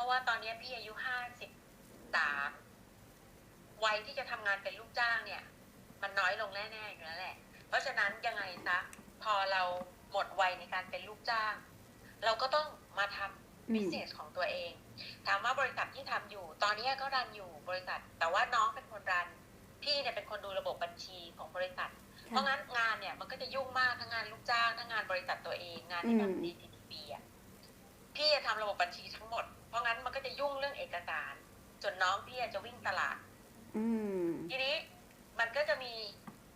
ราะว่าตอนนี้พี่อายุห้าสิบสามวัยที่จะทำงานเป็นลูกจ้างเนี่ย มันน้อยลงแน่ๆอยู่แล้วแหละ เพราะฉะนั้นยังไงซะพอเราหมดวัยในการเป็นลูกจ้าง เราก็ต้องมาทำอืบิมสเนสของตัวเอง ถามว่าบริษัทที่ทำอยู่ ตอนนี้ก็รันอยู่บริษัท แต่ว่าน้องเป็นคนรัน พี่เนี่ยเป็นคนดูระบบบัญชีของบริษัท เพราะงั้นงานเนี่ยมันก็จะยุ่งมากทั้งงานลูกจ้างทั้งงานบริษัทตัวเองงานที่อืมทำ DTP อะพี่จะทำระบบบัญชีทั้งหมด เพราะงั้นมันก็จะยุ่งเรื่องเอกสาร จนน้องพี่จะวิ่งตลาดอืมทีนี้มันก็จะมี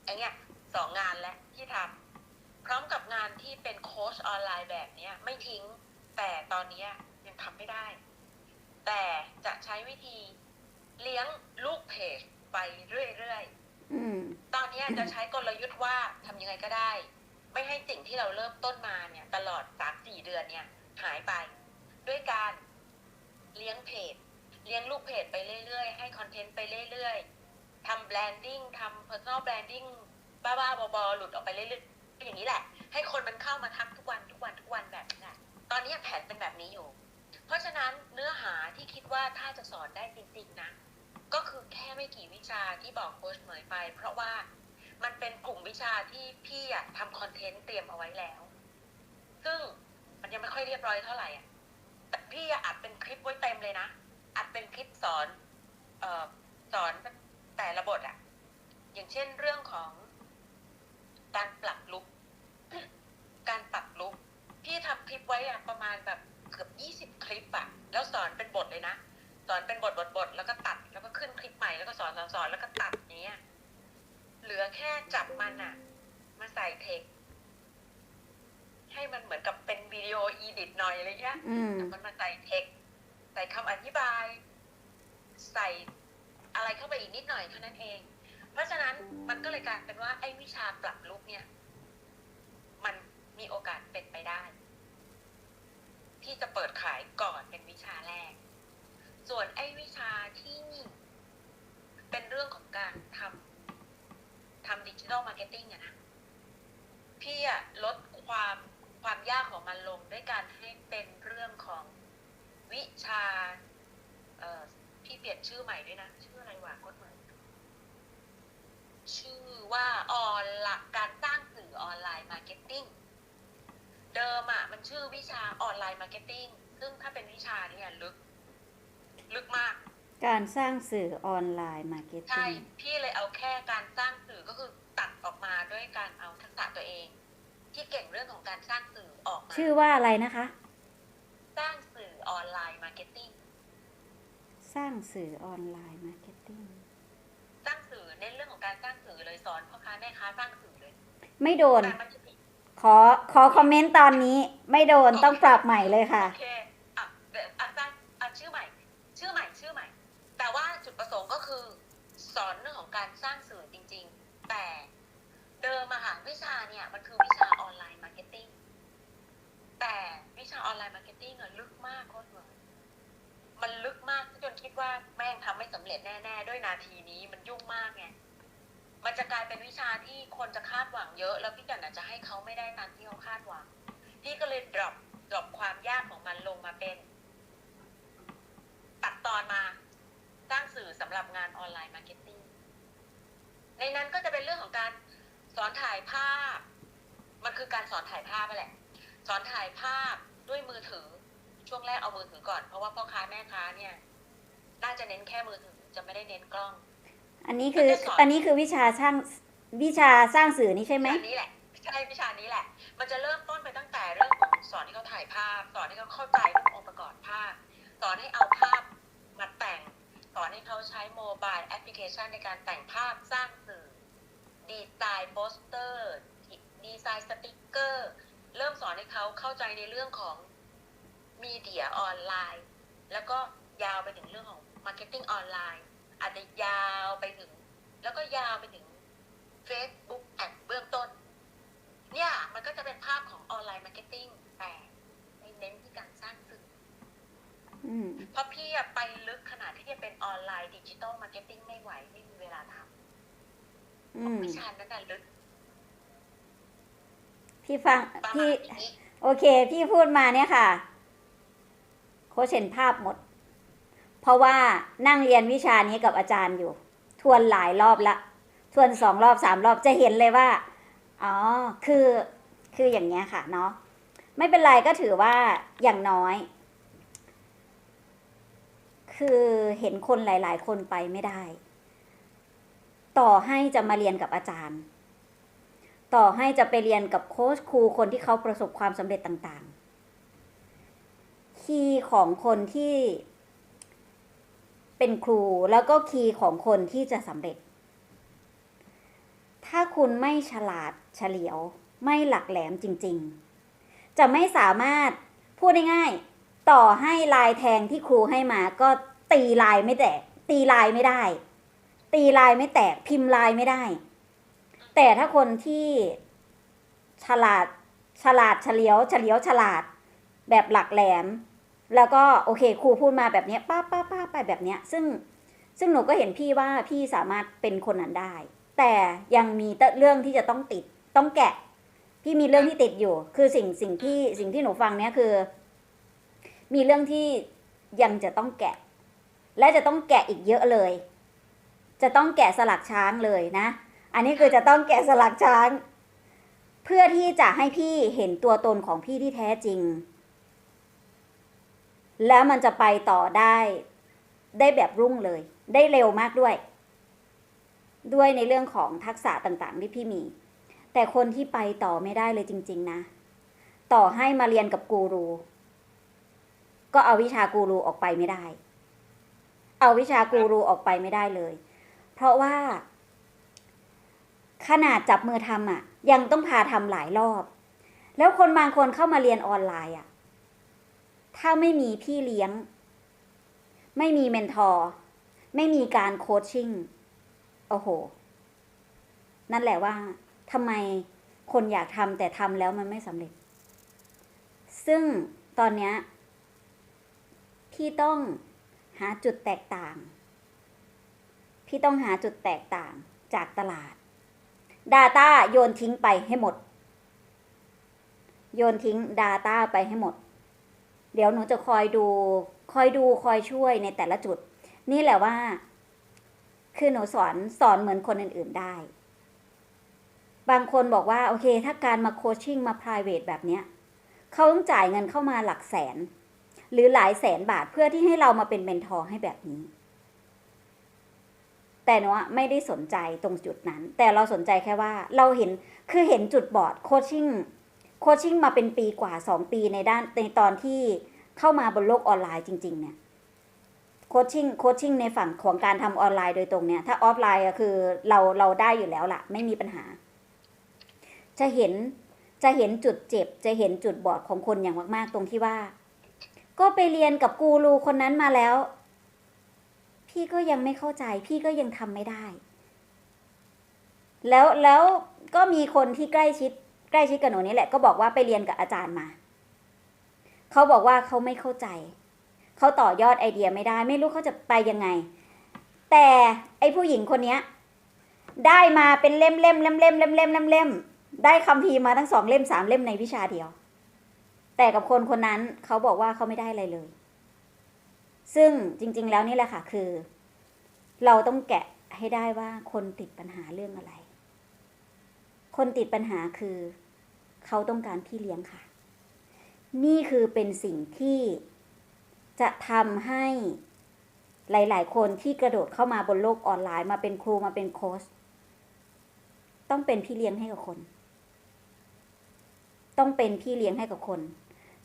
ไอ้เงี้ยสองงานและที่ทำพร้อมกับงานที่เป็นโค้ชออนไลน์แบบเนี้ยไม่ทิ้ง แต่ตอนเนี้ยยังทำไม่ได้ แต่จะใช้วิธีเลี้ยงลูกเพจไปเรื่อยๆอืมตอนนี้จะใช้กลยุทธ์ว่าทำยังไงก็ได้ ไม่ให้สิ่งที่เราเริ่มต้นมาเนี่ย ตลอดสามสี่เดือนเนี่ย หายไป ด้วยการเลี้ยงเพจ เลี้ยงลูกเพจไปเรื่อยๆ ให้คอนเทนต์ไปเรื่อยๆทำ แบรนดิ้งทำ personal branding บ้าๆบอๆหลุดออกไปเรื่อยๆอย่างนี้แหละ ให้คนมันเข้ามาทักทุกวันทุกวันทุกวันแบบนี้แหละตอนนี้แผนเป็นแบบนี้อยู่ เพราะฉะนั้นเนื้อหาที่คิดว่าถ้าจะสอนได้จริงๆนะ ก็คือแค่ไม่กี่วิชาที่บอกโค้ชเหมยไป เพราะว่ามันเป็นกลุ่มวิชาที่พี่อะทำคอนเทนต์เตรียมเอาไว้แล้ว ซึ่งมันยังไม่ค่อยเรียบร้อยเท่าไหร่อะแต่พี่อะอัดเป็นคลิปไว้เต็มเลยนะ อัดเป็นคลิปสอน เอ่อ สอน แต่ละบทอะอย่างเช่นเรื่องของการปรับลุก การปรับลุก พี่ทำคลิปไว้อะประมาณแบบเกือบยี่สิบ20คลิปอะแล้วสอนเป็นบทเลยนะ สอนเป็นบทบทบทแล้วก็ตัด แล้วก็ขึ้นคลิปใหม่แล้วก็สอนสอนสอนแล้วก็ตัดอย่างเนี้ย เหลือแค่จับมันอะมาใส่เทคให้มันเหมือนกับเป็นวิดีโออีดิทหน่อยอะไรเงี้ยอืมแต่มันมาใส่เทคใส่คำอธิบาย ใส่ อะไรเข้าไปอีกนิดหน่อยเท่านั้นเอง เพราะฉะนั้นมันก็เลยกลายเป็นว่าไอ้วิชาปรับลุกเนี่ย มันมีโอกาสเป็นไปได้ ที่จะเปิดขายก่อนเป็นวิชาแรก ส่วนไอ้วิชาที่เป็นเรื่องของการทำทำดิจิทัลมาร์เก็ตติ้งอะนะพี่อะลดความความยากของมันลงด้วยการให้เป็นเรื่องของวิชา เอ่อ พี่เปลี่ยนชื่อใหม่ด้วยนะ ชื่ออะไรวะกดเหมือนชื่อว่าออนหลักการสร้างสื่อออนไลน์มาร์เก็ตติ้งเดิมอะมันชื่อวิชาออนไลน์มาร์เก็ตติ้งซึ่งถ้าเป็นวิชาเนี่ยลึก ลึกมาก การสร้างสื่อออนไลน์มาร์เก็ตใช่ติ้งพี่เลยเอาแค่การสร้างสื่อก็คือตัดออกมาด้วยการเอาทักษะตัวเอง ที่เก่งเรื่องของการสร้างสื่อออกมาชื่อว่าอะไรนะคะ สร้างสื่อออนไลน์มาร์เก็ตติ้ง สร้างสื่อออนไลน์มาร์เก็ตติ้งสร้างสื่อเน้นเรื่องของการสร้างสื่อเลยสอนพ่อค้าแม่ค้าสร้างสื่อเลย ไม่โดนแต่มันจะมีขอขอคอมเมนต์ตอนนี้ ไม่โดนต้องปรับใหม่เลยค่ะ โอเคอะเดี๋ยวอะสร้างอะชื่อใหม่ ชื่อใหม่ชื่อใหม่ แต่ว่าจุดประสงค์ก็คือ สอนเรื่องของการสร้างสื่อจริง ๆ แต่เดิมอะค่ะวิชาเนี่ยมันคือวิชาออนไลน์มาร์เก็ตติ้งแต่วิชาออนไลน์มาร์เก็ตติ้งอะลึกมากโคตรเหมือนมันลึกมากจนคิด ว่าแม่งทำไม่สำเร็จแน่ ๆ ด้วยนาทีนี้มันยุ่งมากไงมันจะกลายเป็นวิชาที่คนจะคาดหวังเยอะ แล้วพี่จันอาจจะให้เขาไม่ได้ตามที่เขาคาดหวัง พี่ก็เลยดรอปดรอปความยากของมันลงมาเป็น ตัดตอนมาสร้างสื่อสำหรับงานออนไลน์มาร์เก็ตติ้งในนั้นก็จะเป็นเรื่องของการสอนถ่ายภาพ มันคือการสอนถ่ายภาพไปแหละ สอนถ่ายภาพด้วยมือถือช่วงแรกเอามือถือก่อนเพราะว่าพ่อค้าแม่ค้าเนี่ย น่าจะเน้นแค่มือถือจะไม่ได้เน้นกล้อง อันนี้คือมันจะสอนอันนี้คือวิชาช่างวิชาสร้างสื่อนี้ใช่ไหมวิชานี้แหละใช่วิชานี้แหละ มันจะเริ่มต้นไปตั้งแต่เรื่องของสอนให้เขาถ่ายภาพ สอนให้เขาเข้าใจเรื่ององค์ประกอบภาพ สอนให้เอาภาพมาแต่ง สอนให้เขาใช้โมบายแอปพลิเคชันในการแต่งภาพสร้างสื่อ ดีไซน์โปสเตอร์ ดีไซน์สติกเกอร์ เริ่มสอนให้เขาเข้าใจในเรื่องของมีเดียออนไลน์ แล้วก็ยาวไปถึงเรื่องของ มาร์เก็ตติ้งออนไลน์อาจจะยาวไปถึง แล้วก็ยาวไปถึง Facebook แอดเบื้องต้น เนี่ยมันก็จะเป็นภาพของออนไลน์มาร์เก็ตติ้งแต่ไม่เน้นที่การสร้างสื่ออืมเพราะพี่อะไปลึกขนาดที่จะเป็นออนไลน์ดิจิตอลมาร์เก็ตติ้งไม่ไหว ไม่มีเวลาทอืมำวิชานั้นน่ะลึกพี่ฟังประมาพี่ณนี้โอเค พี่พูดมาเนี่ยค่ะ โค้ชเห็นภาพหมด เพราะว่านั่งเรียนวิชานี้กับอาจารย์อยู่ ทวนหลายรอบละ ทวนสองรอบสามรอบจะเห็นเลยว่า อ๋อ คือ คืออย่างเงี้ยค่ะเนาะ ไม่เป็นไรก็ถือว่าอย่างน้อย คือเห็นคนหลาย ๆ คนไปไม่ได้ ต่อให้จะมาเรียนกับอาจารย์ ต่อให้จะไปเรียนกับโค้ชครูคนที่เขาประสบความสำเร็จต่าง ๆ คีย์ของคนที่ เป็นครูแล้วก็คีย์ของคนที่จะสำเร็จ ถ้าคุณไม่ฉลาดเฉลียว ไม่หลักแหลมจริง ๆ จะไม่สามารถพูดง่ายๆต่อให้ลายแทงที่ครูให้มาก็ตีลายไม่แตก ตีลายไม่ได้ ตีลายไม่แตกพิมพ์ลายไม่ได้ แต่ถ้าคนที่ฉลาดฉลาดเฉลียวเฉลียวฉลาด แบบหลักแหลม แล้วก็โอเคครูพูดมาแบบนี้ป้าป้าป้าไปแบบนี้ซึ่งซึ่งหนูก็เห็นพี่ว่าพี่สามารถเป็นคนนั้นได้ แต่ยังมีเรื่องที่จะต้องติดต้องแกะ พี่มีเรื่องที่ติดอยู่ คือสิ่งสิ่งที่สิ่งที่หนูฟังเนี้ยคือ มีเรื่องที่ยังจะต้องแกะ และจะต้องแกะอีกเยอะเลย จะต้องแกะสลักช้างเลยนะ อันนี้คือจะต้องแกะสลักช้าง เพื่อที่จะให้พี่เห็นตัวตนของพี่ที่แท้จริง แล้วมันจะไปต่อได้ ได้แบบรุ่งเลย ได้เร็วมากด้วย ด้วยในเรื่องของทักษะต่างๆที่พี่มี แต่คนที่ไปต่อไม่ได้เลยจริง ๆ นะ ต่อให้มาเรียนกับกูรู ก็เอาวิชากูรูออกไปไม่ได้ เอาวิชากูรูออกไปไม่ได้เลย เพราะว่า ขนาดจับมือทำอะ ยังต้องพาทำหลายรอบ แล้วคนบางคนเข้ามาเรียนออนไลน์อะ ถ้าไม่มีพี่เลี้ยง ไม่มีเมนทอร์ ไม่มีการโคชชิ่ง โอ้โห นั่นแหละว่าทำไมคนอยากทำแต่ทำแล้วมันไม่สำเร็จ ซึ่งตอนเนี้ยพี่ต้องหาจุดแตกต่าง พี่ต้องหาจุดแตกต่างจากตลาด Data โยนทิ้งไปให้หมด โยนทิ้ง Data ไปให้หมด เดี๋ยวหนูจะคอยดูคอยดูคอยช่วยในแต่ละจุด นี่แหละว่า คือหนูสอนสอนเหมือนคนอื่น ๆได้ บางคนบอกว่า โอเค ถ้าการมาโคชชิ่งมา private แบบเนี้ยเขาต้องจ่ายเงินเข้ามาหลักแสน หรือหลายแสนบาทเพื่อที่ให้เรามาเป็นเมนทอร์ให้แบบนี้ แต่หนูอะไม่ได้สนใจตรงจุดนั้น แต่เราสนใจแค่ว่า เราเห็นคือเห็นจุดบอดโคชชิ่ง โคชชิ่งมาเป็นปีกว่าสองปีในด้านในตอนที่เข้ามาบนโลกออนไลน์จริง ๆ เนี่ยโคชชิ่งโคชชิ่งในฝั่งของการทำออนไลน์โดยตรงเนี่ย ถ้าออฟไลน์อะคือเราเราได้อยู่แล้วล่ะ ไม่มีปัญหา จะเห็นจะเห็นจุดเจ็บ จะเห็นจุดบอดของคนอย่างมาก ๆ ตรงที่ว่า ก็ไปเรียนกับกูรูคนนั้นมาแล้ว พี่ก็ยังไม่เข้าใจ พี่ก็ยังทำไม่ได้ แล้วแล้วก็มีคนที่ใกล้ชิด ใกล้ชิดกับหนูนี่แหละก็บอกว่าไปเรียนกับอาจารย์มา เขาบอกว่าเขาไม่เข้าใจ เขาต่อยอดไอเดียไม่ได้ ไม่รู้เขาจะไปยังไง แต่ไอผู้หญิงคนเนี้ย ได้มาเป็นเล่มเล่มเล่มเล่มเล่มเล่มเล่มเล่มได้คำพีร์มาทั้งสองเล่มสามเล่มในวิชาเดียว แต่กับคนคนนั้นเขาบอกว่าเขาไม่ได้อะไรเลย ซึ่งจริง ๆ แล้วนี่แหละค่ะคือ เราต้องแกะให้ได้ว่าคนติดปัญหาเรื่องอะไร คนติดปัญหาคือ เขาต้องการพี่เลี้ยงค่ะ นี่คือเป็นสิ่งที่จะทำให้หลาย ๆ คนที่กระโดดเข้ามาบนโลกออนไลน์มาเป็นครูมาเป็นโค้ชต้องเป็นพี่เลี้ยงให้กับคน ต้องเป็นพี่เลี้ยงให้กับคน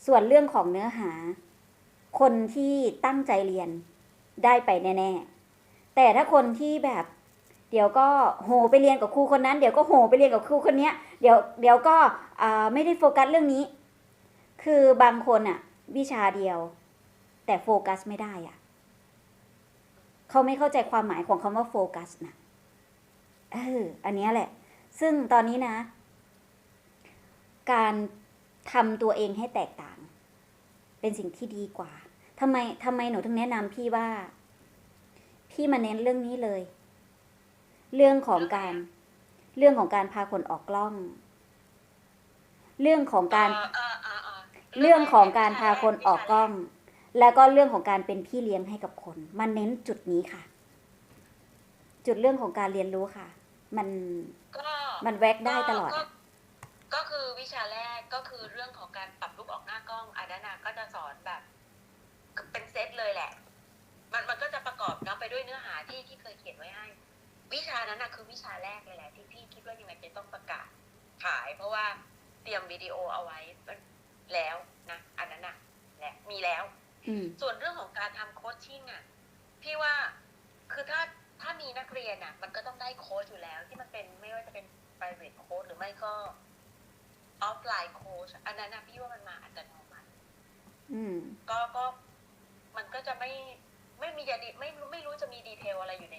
ส่วนเรื่องของเนื้อหา คนที่ตั้งใจเรียนได้ไปแน่ ๆ แต่ถ้าคนที่แบบ เดี๋ยวก็โหไปเรียนกับครูคนนั้น เดี๋ยวก็โหไปเรียนกับครูคนนี้เดี๋ยวเดี๋ยวก็ไม่ได้โฟกัสเรื่องนี้ คือบางคนอะวิชาเดียว แต่โฟกัสไม่ได้อะเขาไม่เข้าใจความหมายของคำว่าโฟกัสนะเอออันนี้แหละ ซึ่งตอนนี้นะ การทำตัวเองให้แตกต่าง เป็นสิ่งที่ดีกว่าทำไมทำไมหนูถึงแนะนำพี่ว่า พี่มาเน้นเรื่องนี้เลย เรื่องของการเรื่องของการพาคนออกกล้อง เรื่องของการอ่อ่อ่าอ่าเรื่องของการพาคนออกกล้อง แล้วก็เรื่องของการเป็นพี่เลี้ยงให้กับคน มันเน้นจุดนี้ค่ะ จุดเรื่องของการเรียนรู้ค่ะ มันก็มันแวกได้ตลอดก็อะก็คือวิชาแรกก็คือเรื่องของการปรับรูปออกหน้ากล้องอันนั้นน่ะก็จะสอนแบบ เป็นเซตเลยแหละ มันมันก็จะประกอบเนาะไปด้วยเนื้อหาที่ที่เคยเขียนไว้ให้ วิชานั้นน่ะคือวิชาแรกเลยแหละที่พี่คิดว่ายังไงจะต้องประกาศขาย เพราะว่าเตรียมวิดีโอเอาไว้แล้วนะอันนั้นน่ะแหละมีแล้วอืมส่วนเรื่องของการทำโคชชิ่งอะ พี่ว่าคือถ้าถ้ามีนักเรียนอะ มันก็ต้องได้โค้ชอยู่แล้ว ที่มันเป็นไม่ว่าจะเป็น private coach หรือไม่ก็ออฟไลน์โค้ชอันนั้นนะพี่ว่ามันมาอัตโนมัติอืมก็ก็มันก็จะไม่ไม่มียาดีไม่รู้ไม่รู้จะมีดีเทลอะไรอยู่ใน